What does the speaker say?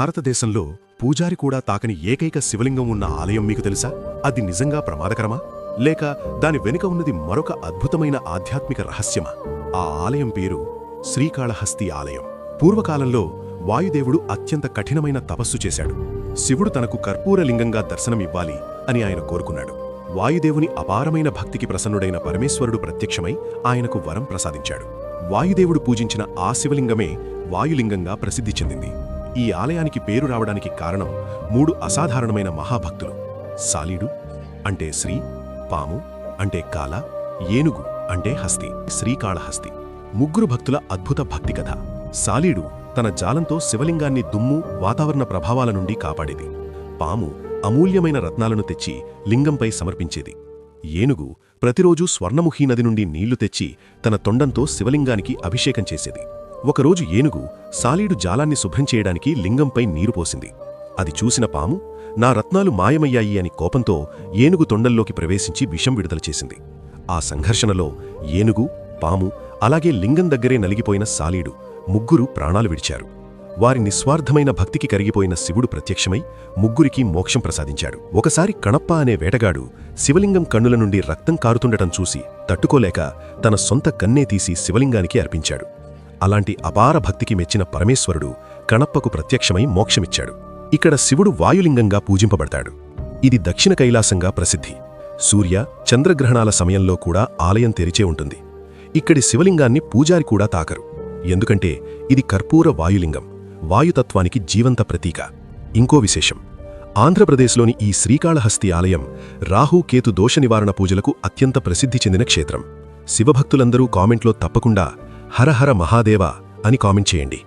భారతదేశంలో పూజారి కూడా తాకని ఏకైక శివలింగం ఉన్న ఆలయం మీకు తెలుసా? అది నిజంగా ప్రమాదకరమా? లేక దాని వెనుక ఉన్నది మరొక అద్భుతమైన ఆధ్యాత్మిక రహస్యమా? ఆ ఆలయం పేరు శ్రీకాళహస్తి ఆలయం. పూర్వకాలంలో వాయుదేవుడు అత్యంత కఠినమైన తపస్సు చేశాడు. శివుడు తనకు కర్పూరలింగంగా దర్శనమివ్వాలి అని ఆయన కోరుకున్నాడు. వాయుదేవుని అపారమైన భక్తికి ప్రసన్నుడైన పరమేశ్వరుడు ప్రత్యక్షమై ఆయనకు వరం ప్రసాదించాడు. వాయుదేవుడు పూజించిన ఆ శివలింగమే వాయులింగంగా ప్రసిద్ధి చెందింది. ఈ ఆలయానికి పేరు రావడానికి కారణం మూడు అసాధారణమైన మహాభక్తులు. సాలీడు అంటే శ్రీ పాము అంటే కాల ఏనుగు అంటే హస్తి శ్రీకాళహస్తి. ముగ్గురు భక్తుల అద్భుత భక్తి కథ. సాలీడు తన జాలంతో శివలింగాన్ని దుమ్ము వాతావరణ ప్రభావాల నుండి కాపాడేది. పాము అమూల్యమైన రత్నాలను తెచ్చి లింగంపై సమర్పించేది. ఏనుగు ప్రతిరోజూ స్వర్ణముఖీ నది నుండి నీళ్ళు తెచ్చి తన తొండంతో శివలింగానికి అభిషేకం చేసేది. ఒకరోజు ఏనుగు సాలీడు జాలాన్ని శుభ్రం చేయడానికి లింగంపై నీరు పోసింది. అది చూసిన పాము నా రత్నాలు మాయమయ్యాయి అని కోపంతో ఏనుగు తొండల్లోకి ప్రవేశించి విషం విడుదల చేసింది. ఆ సంఘర్షణలో ఏనుగు పాము అలాగే లింగం దగ్గరే నలిగిపోయిన సాలీడు ముగ్గురు ప్రాణాలు విడిచారు. వారి నిస్వార్థమైన భక్తికి కరిగిపోయిన శివుడు ప్రత్యక్షమై ముగ్గురికి మోక్షం ప్రసాదించాడు. ఒకసారి కణప్ప అనే వేటగాడు శివలింగం కన్నుల నుండి రక్తం కారుతుండటం చూసి తట్టుకోలేక తన సొంత కన్నే తీసి శివలింగానికి అర్పించాడు. అలాంటి అపార భక్తికి మెచ్చిన పరమేశ్వరుడు కణప్పకు ప్రత్యక్షమై మోక్షమిచ్చాడు. ఇక్కడ శివుడు వాయులింగంగా పూజింపబడతాడు. ఇది దక్షిణ కైలాసంగా ప్రసిద్ధి. సూర్య చంద్రగ్రహణాల సమయంలో కూడా ఆలయం తెరిచే ఉంటుంది. ఇక్కడి శివలింగాన్ని పూజారి కూడా తాకరు. ఎందుకంటే ఇది కర్పూర వాయులింగం. వాయుతత్వానికి జీవంత ప్రతీక. ఇంకో విశేషం. ఆంధ్రప్రదేశ్లోని ఈ శ్రీకాళహస్తి ఆలయం రాహు కేతు దోష నివారణ పూజలకు అత్యంత ప్రసిద్ధి చెందిన క్షేత్రం. శివభక్తులందరూ కామెంట్లో తప్పకుండా హరహర మహాదేవ అని కామెంట్ చేయండి.